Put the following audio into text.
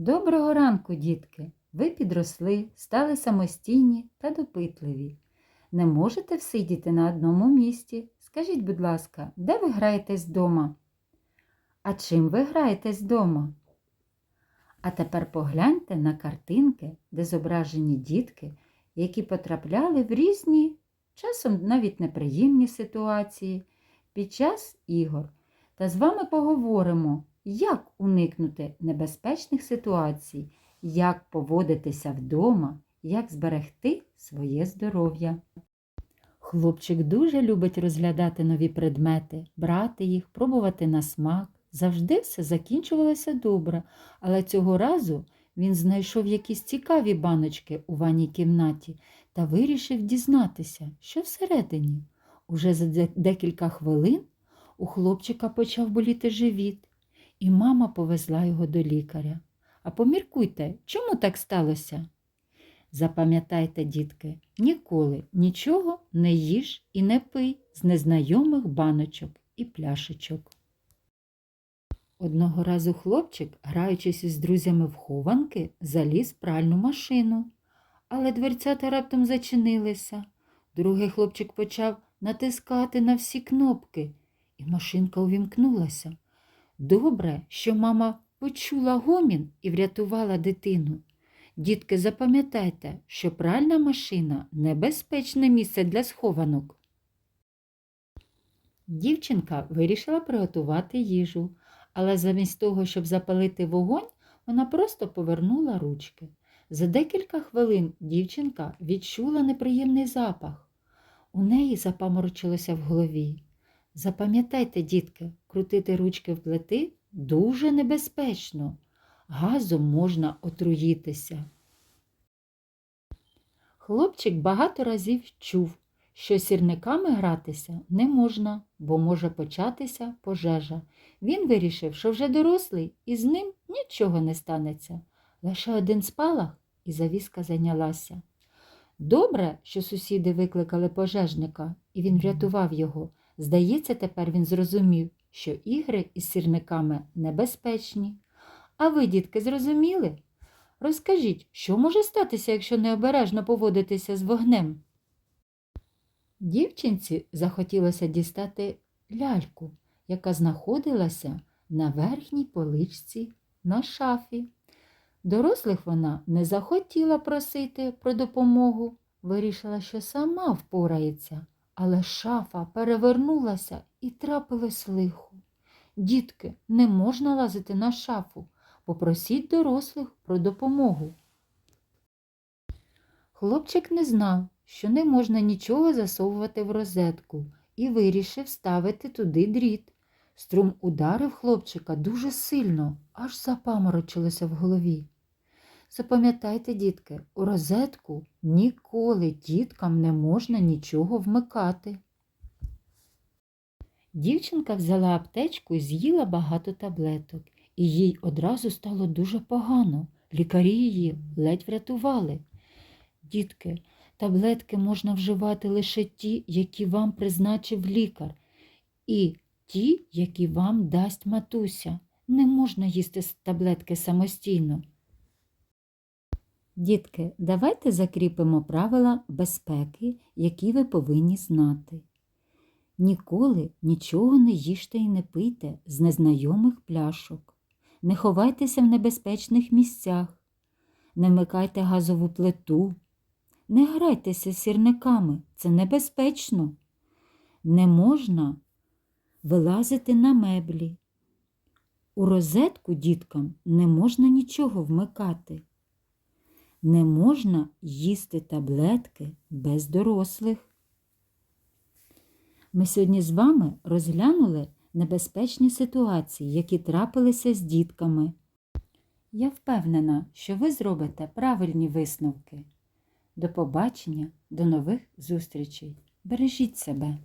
Доброго ранку, дітки! Ви підросли, стали самостійні та допитливі. Не можете всидіти на одному місці. Скажіть, будь ласка, де ви граєтесь вдома? А чим ви граєтесь вдома? А тепер погляньте на картинки, де зображені дітки, які потрапляли в різні, часом навіть неприємні ситуації під час ігор. Та з вами поговоримо, як уникнути небезпечних ситуацій, як поводитися вдома, як зберегти своє здоров'я. Хлопчик дуже любить розглядати нові предмети, брати їх, пробувати на смак. Завжди все закінчувалося добре, але цього разу він знайшов якісь цікаві баночки у ванній кімнаті та вирішив дізнатися, що всередині. Уже за декілька хвилин у хлопчика почав боліти живіт, і мама повезла його до лікаря. А поміркуйте, чому так сталося? Запам'ятайте, дітки, ніколи нічого не їж і не пий з незнайомих баночок і пляшечок. Одного разу хлопчик, граючись із друзями в хованки, заліз в пральну машину, але дверцята раптом зачинилися. Другий хлопчик почав натискати на всі кнопки, і машинка увімкнулася. Добре, що мама почула гомін і врятувала дитину. Дітки, запам'ятайте, що пральна машина небезпечне місце для схованок. Дівчинка вирішила приготувати їжу, але замість того, щоб запалити вогонь, вона просто повернула ручки. За декілька хвилин дівчинка відчула неприємний запах. У неї запаморочилося в голові. Запам'ятайте, дітки, крутити ручки в плити дуже небезпечно. Газом можна отруїтися. Хлопчик багато разів чув, що сірниками гратися не можна, бо може початися пожежа. Він вирішив, що вже дорослий і з ним нічого не станеться. Лише один спалах і завіска зайнялася. Добре, що сусіди викликали пожежника, і він врятував його. Здається, тепер він зрозумів, що ігри із сірниками небезпечні. А ви, дітки, зрозуміли? Розкажіть, що може статися, якщо необережно поводитися з вогнем? Дівчинці захотілося дістати ляльку, яка знаходилася на верхній поличці на шафі. Дорослих вона не захотіла просити про допомогу, вирішила, що сама впорається, але шафа перевернулася і трапилось лихо. Дітки, не можна лазити на шафу. Попросіть дорослих про допомогу. Хлопчик не знав, що не можна нічого засовувати в розетку і вирішив ставити туди дріт. Струм ударив хлопчика дуже сильно, аж запаморочилося в голові. Запам'ятайте, дітки, у розетку ніколи діткам не можна нічого вмикати. Дівчинка взяла аптечку і з'їла багато таблеток, і їй одразу стало дуже погано. Лікарі її ледь врятували. Дітки, таблетки можна вживати лише ті, які вам призначив лікар, і ті, які вам дасть матуся. Не можна їсти таблетки самостійно. Дітки, давайте закріпимо правила безпеки, які ви повинні знати. Ніколи нічого не їжте і не пийте з незнайомих пляшок. Не ховайтеся в небезпечних місцях, не вмикайте газову плиту, не грайтеся сірниками, це небезпечно. Не можна вилазити на меблі. У розетку діткам не можна нічого вмикати. Не можна їсти таблетки без дорослих. Ми сьогодні з вами розглянули небезпечні ситуації, які трапилися з дітками. Я впевнена, що ви зробите правильні висновки. До побачення, до нових зустрічей. Бережіть себе!